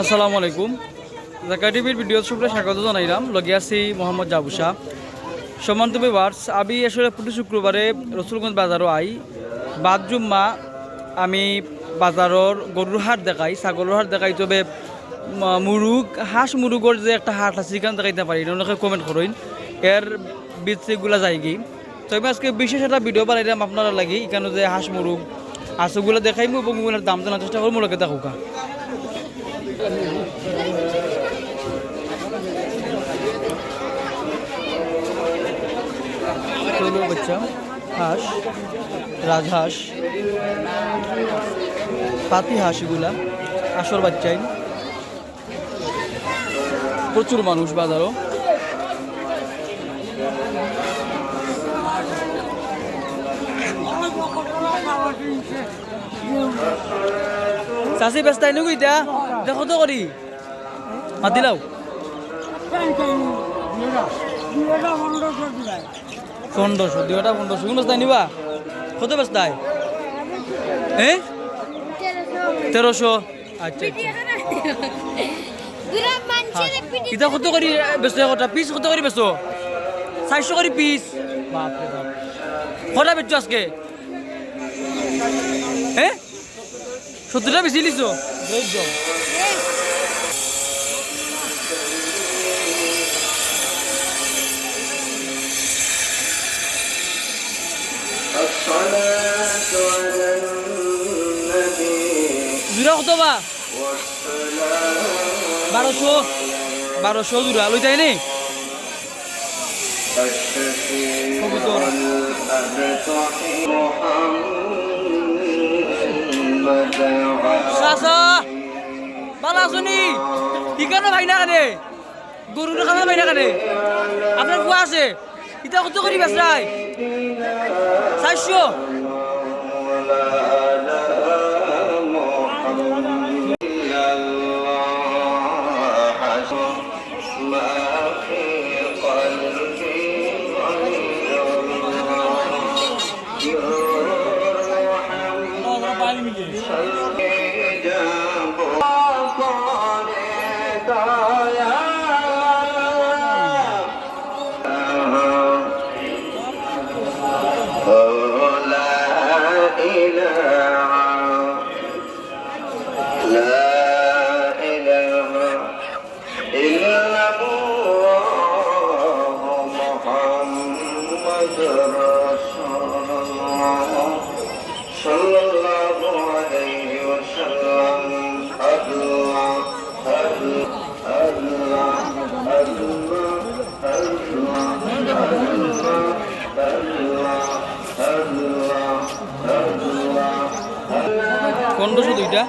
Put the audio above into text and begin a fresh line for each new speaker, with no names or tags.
আসসালামু আলাইকুম। জাকা টিভির ভিডিও সবরে স্বাগত জানাইলাম। লগে আছি মোহাম্মদ জাবুসা সম্মানিত বিভার্স আমি আসলে প্রতি শুক্রবারে রসুলগঞ্জ বাজারও আই। বাদ জুম্মা আমি বাজারর গরুর হাট দেখাই, ছাগলের হাট দেখাই, তবে মুরুগ, হাঁস মুরুগর যে একটা হাট আছে, সেখানে দেখাইতে পারি অনেকে কমেন্ট করইন এর বিচগুলা যায়গি তো আমি আজকে বিশেষ একটা ভিডিও বানাইলাম আপনারা লাগি। এখানে যে হাঁস মুরুগ হাঁসগুলো দেখাইমু এবং দাম জানার চেষ্টা করব লোকে দেখুকা ষোলো বাচ্চা, হাঁস, রাজহাঁস, পাতি হাঁস এগুলা আসর বাচ্চাই। প্রচুর মানুষ বাজারও। চাষি ব্যস্ত আইনু ইতা দেখো তো করি? মাতি লও। পনেরোশো দুটা পনেরোশো। কোন তাই নিবা? কত বেশ তাই হ্যাঁ তেরোশো। আচ্ছা, আচ্ছা। ইটা কত কৰি বেচো কথা? পিচ কত কৰি বেচো? চাৰিশ কৰি পিচ। সদায় বেচো আজকে? হে সত্তরটা বেশি লিছো? বা? বারোশো। বারোশো জুড়া লই তাই চাচা ভালো আছো নি ইকানো ভাই না কানে গরু খানা ভাই না কানে আপনার কুয়া আছে ইটা কত করি বেচরাই চারশো
Allah সবাই মিলে محمد رسول الله صلى الله
দুইটা।